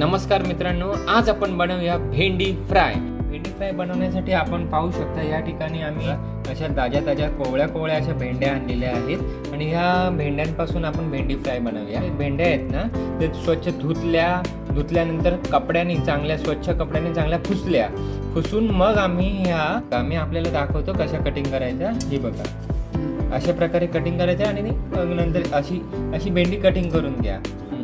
नमस्कार मित्रांनो आज आपण बनवूया भेंडी फ्राय. भेंडी फ्राय बनवण्यासाठी आपण पाहू शकता या ठिकाणी आम्ही अशा ताज्या ताज्या कोवळ्या कोवळ्या अशा भेंड्या आणलेल्या आहेत आणि ह्या भेंड्यांपासून आपण भेंडी फ्राय बनवूया. भेंड्या आहेत ना ते स्वच्छ धुतल्या धुतल्यानंतर कपड्याने चांगल्या स्वच्छ कपड्याने चांगल्या फुसल्या फुसून मग आम्ही ह्या आम्ही आपल्याला दाखवतो कशा कटिंग करायच्या. हे बघा. अशा प्रकारे कटिंग करायचं आणि मग नंतर अशी अशी भेंडी कटिंग करून घ्या.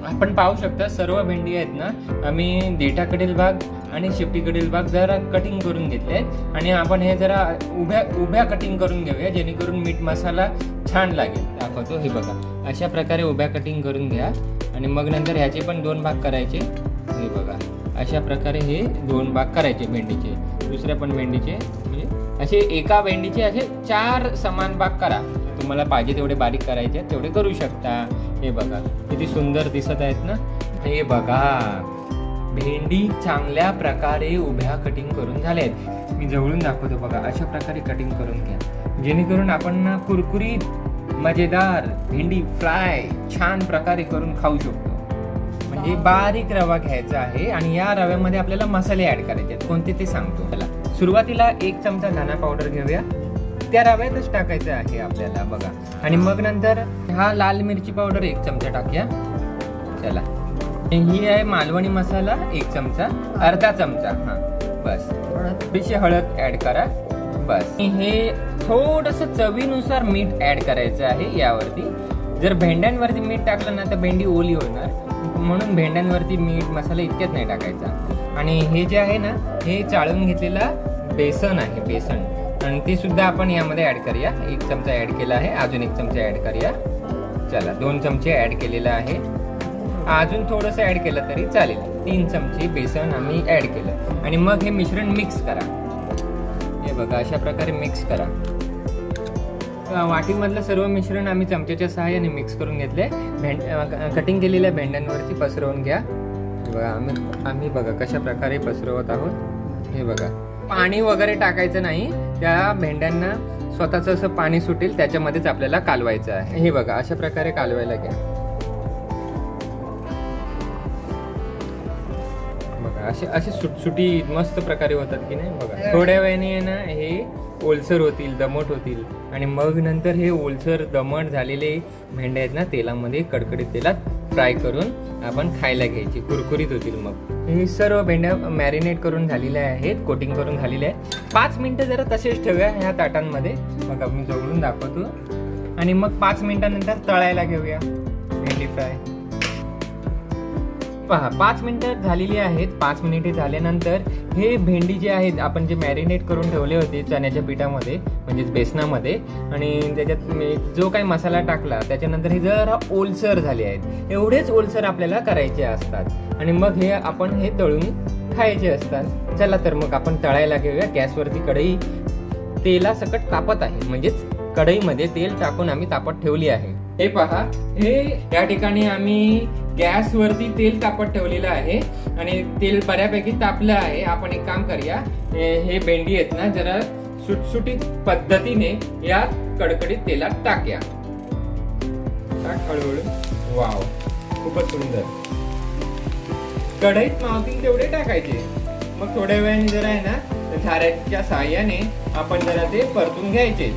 आपण पाहू शकता सर्व भेंडी आहेत ना आम्ही देठाकडील भाग आणि शेपटीकडील भाग जरा कटिंग करून घेतले आहेत. आणि आपण हे जरा उभ्या उभ्या कटिंग करून घेऊया जेणेकरून मीठ मसाला छान लागेल. दाखवतो हे बघा. अशा प्रकारे उभ्या कटिंग करून घ्या. आणि मग नंतर ह्याचे पण दोन भाग करायचे. हे बघा. अशा प्रकारे हे दोन भाग करायचे भेंडीचे. दुसऱ्या पण भेंडीचे. म्हणजे असे एका भेंडीचे असे चार समान भाग करा. तुम्हाला पाहिजे तेवढे बारीक करायचे आहेत, तेवढे करू शकता. हे बघा किती सुंदर दिसत आहेत ना? हे बघा भेंडी चांगल्या प्रकारे उभ्या कटिंग करून झाल्या आहेत मी जवळून दाखवतो बघा अशा प्रकारे कटिंग करून घ्या. जेणेकरून आपण ना कुरकुरीत मजेदार भेंडी फ्राय छान प्रकारे करून खाऊ शकतो. म्हणजे बारीक रवा घ्यायचा आहे आणि या रव्यामध्ये आपल्याला मसाले ऍड करायचे आहेत. कोणते ते सांगतो. त्याला सुरुवातीला एक चमचा धना पावडर घेऊया. त्या रव्यातच टाकायचं आहे आपल्याला बघा. आणि मग नंतर हा लाल मिरची पावडर एक चमचा टाकूया. चला. ही आहे मालवणी मसाला एक चमचा अर्धा चमचा. हा बस. थोडीशी हळद ऍड करा. बस. हे थोडस चवीनुसार मीठ ऍड करायचं आहे यावरती. जर भेंड्यांवरती मीठ टाकलं ना तर भेंडी ओली होणार. म्हणून भेंड्यांवरती मीठ मसाला इतक्यात नाही टाकायचा. आणि हे जे आहे ना हे चाळून घेतलेला बेसन आहे बेसन. आणि ते सुद्धा आपण यामध्ये ऍड करूया. एक चमचा ऍड केला आहे. अजून एक चमचा ऍड करूया. चला दोन चमचे ऍड केलेलं आहे. अजून थोडंसं ऍड केलं तरी चालेल. तीन चमचे बेसन आम्ही ऍड केलं. आणि मग हे मिश्रण मिक्स करा. हे बघा अशा प्रकारे मिक्स करा. वाटीमधलं सर्व मिश्रण आम्ही चमच्याच्या सहाय्याने मिक्स करून घेतले. भेंड कटिंग केलेल्या भेंड्यांवरती पसरवून घ्या. बघा आम्ही आम्ही बघा कशा प्रकारे पसरवत आहोत. हे बघा. पाणी वगैरे टाकायचं नाही. त्या भेंड्यांना स्वतःच असं पाणी सुटेल त्याच्यामध्येच आपल्याला कालवायचं आहे. हे बघा अशा प्रकारे कालवायला घ्या. बघा असे असे सुटसुटी मस्त प्रकारे होतात की नाही? बघा थोड्या वेळाने आहे ना हे ओलसर होतील दमट होतील. आणि मग नंतर हे ओलसर दमट झालेले भेंडे आहेत ना तेलामध्ये कडकडीत तेलात फ्राय करून आपण खायला घ्यायची. कुरकुरीत होतील मग. हे सर्व भेंड्या मॅरिनेट करून झालेल्या आहेत कोटिंग करून झालेल्या आहेत. पाच मिनिटं जरा तसेच ठेवूया ह्या ताटांमध्ये. मग आपण जवळून दाखवतो. आणि मग पाच मिनिटानंतर तळायला घेऊया. भेंडी फ्राय पहा पाच मिनिटं झालेली आहेत. पाच मिनिटे झाल्यानंतर हे भेंडी जे आहेत आपण जे मॅरिनेट करून ठेवले होते चण्याच्या पिठामध्ये म्हणजेच बेसनामध्ये आणि त्याच्यात मी जो काही मसाला टाकला त्याच्यानंतर हे जरा ओलसर झाले आहेत. एवढेच ओलसर आपल्याला करायचे असतात. आणि मग हे आपण हे तळून खायचे असतात. चला तर मग आपण तळायला घेऊया. गॅसवरती कढई तेलासकट तापत आहे. म्हणजेच कढईमध्ये तेल टाकून आम्ही तापत ठेवली आहे. हे पहा हे या ठिकाणी आम्ही गॅसवरती तेल तापत ठेवलेलं आहे आणि तेल बऱ्यापैकी तापलं आहे. आपण एक काम करूया हे भेंडी आहेत ना जरा सुटसुटीत पद्धतीने या कडकडीत तेलात टाक्या. टाक हळूहळू. वाव खूपच सुंदर. कढईत मावतील तेवढे टाकायचे. मग थोड्या वेळाने जरा आहे ना झाऱ्याच्या साह्याने आपण जरा ते परतून घ्यायचे.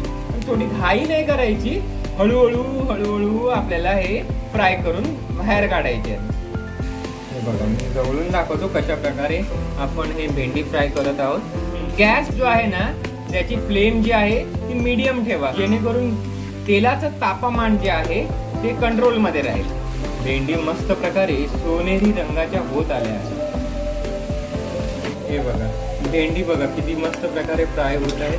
थोडी घाई नाही करायची. हळूहळू हळूहळू आपल्याला हे फ्राय करून बाहेर काढायचे हे बघा मी जवळून दाखवतो कशा प्रकारे आपण हे भेंडी फ्राय करत आहोत. गॅस जो आहे ना त्याची फ्लेम जी आहे ती मीडियम ठेवा. जेणेकरून तेलाचं तापमान जे आहे ते कंट्रोलमध्ये राहील. भेंडी मस्त प्रकारे सोनेरी रंगाच्या होत आल्या आहेत. हे बघा भेंडी बघा किती मस्त प्रकारे फ्राय होत आहे.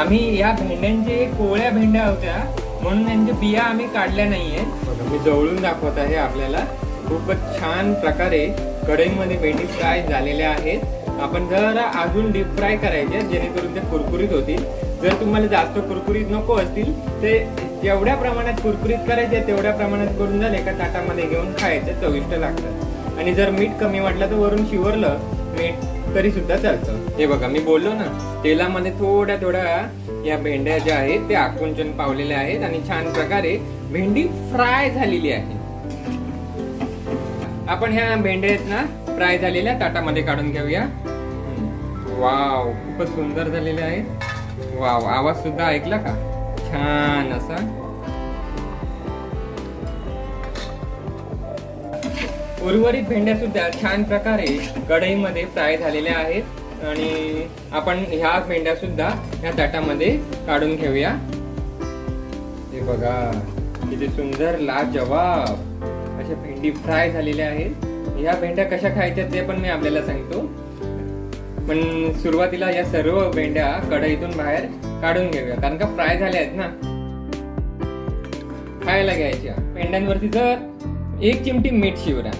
आम्ही या भेंड्यांचे कोवळ्या भेंड्या होत्या म्हणून त्यांच्या बिया आम्ही काढल्या नाहीये. मी जवळून दाखवत आहे आपल्याला. खूपच छान प्रकारे कढईमध्ये भेंडी फ्राय झालेल्या आहेत. आपण जरा अजून डीप फ्राय करायचे जेणेकरून ते कुरकुरीत होतील. जर तुम्हाला जास्त कुरकुरीत नको असतील ते जेवढ्या प्रमाणात कुरकुरीत करायचे तेवढ्या प्रमाणात करून झाले एका ताटामध्ये घेऊन खायचं चविष्ट लागतात. आणि जर मीठ कमी वाटलं तर वरून शिवरलं मीठ तरी सुद्धा चालतं. हे बघा मी बोललो ना तेलामध्ये थोड्या थोड्या या भेंड्या ज्या आहेत ते आकुंचन पावलेल्या आहेत आणि छान प्रकारे भेंडी फ्राय झालेली आहे. आपण ह्या भेंड्या आहेत ना फ्राय झालेल्या ताटामध्ये काढून घेऊया. वाव खूपच सुंदर झालेले आहेत. वाव आवाज सुद्धा ऐकला का? छान असा. उर्वरित भेंड्या सुद्धा छान प्रकारे कढईमध्ये फ्राय झालेल्या आहेत. आणि आपण ह्या भेंड्या सुद्धा ह्या ताटामध्ये काढून घेऊया. हे बघा किती सुंदर लाजवाब अशा भेंडी फ्राय झालेल्या आहेत. ह्या भेंड्या कशा खायच्या ते पण मी आपल्याला सांगतो. पण सुरुवातीला या सर्व भेंड्या कढईतून बाहेर काढून घेऊया. कारण का फ्राय झाल्या आहेत ना. खायला घ्यायच्या. भेंड्यांवरती जर एक चिमटी मीठ शिवरा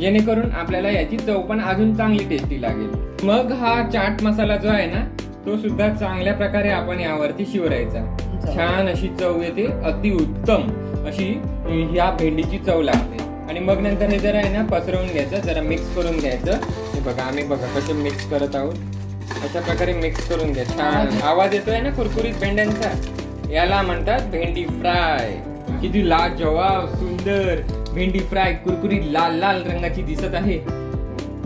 जेणेकरून आपल्याला याची चव पण अजून चांगली टेस्टी लागेल. मग हा चाट मसाला जो आहे ना तो सुद्धा चांगल्या प्रकारे आपण यावरती शिवरायचा. छान अशी चव येते अति उत्तम अशी ह्या भेंडीची चव लागते. आणि मग नंतर हे जरा आहे ना पसरवून घ्यायचं जरा मिक्स करून घ्यायचं. हे बघा आम्ही बघा कसे मिक्स करत आहोत. अशा प्रकारे मिक्स करून घ्या. छान. आवाज येतोय ना कुरकुरीत भेंड्यांचा? याला म्हणतात भेंडी फ्राय. किती लाजवाब सुंदर. भेंडी फ्राय कुरकुरीत लाल लाल रंगाची दिसत आहे.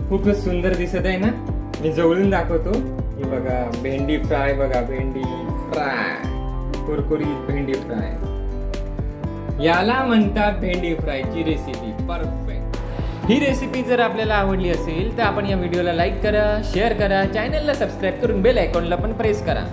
खूपच सुंदर दिसत आहे ना? मी जवळून दाखवतो. हे बघा भेंडी फ्राय बघा भेंडी फ्राय. कुरकुरीत भेंडी फ्राय. याला म्हणतात भेंडी फ्रायची रेसिपी परफेक्ट ही रेसिपी जर आपल्याला आवडली असेल तर आपण या व्हिडिओला लाईक करा शेअर करा चॅनलला सबस्क्राईब करून बेल आयकॉनला पण प्रेस करा.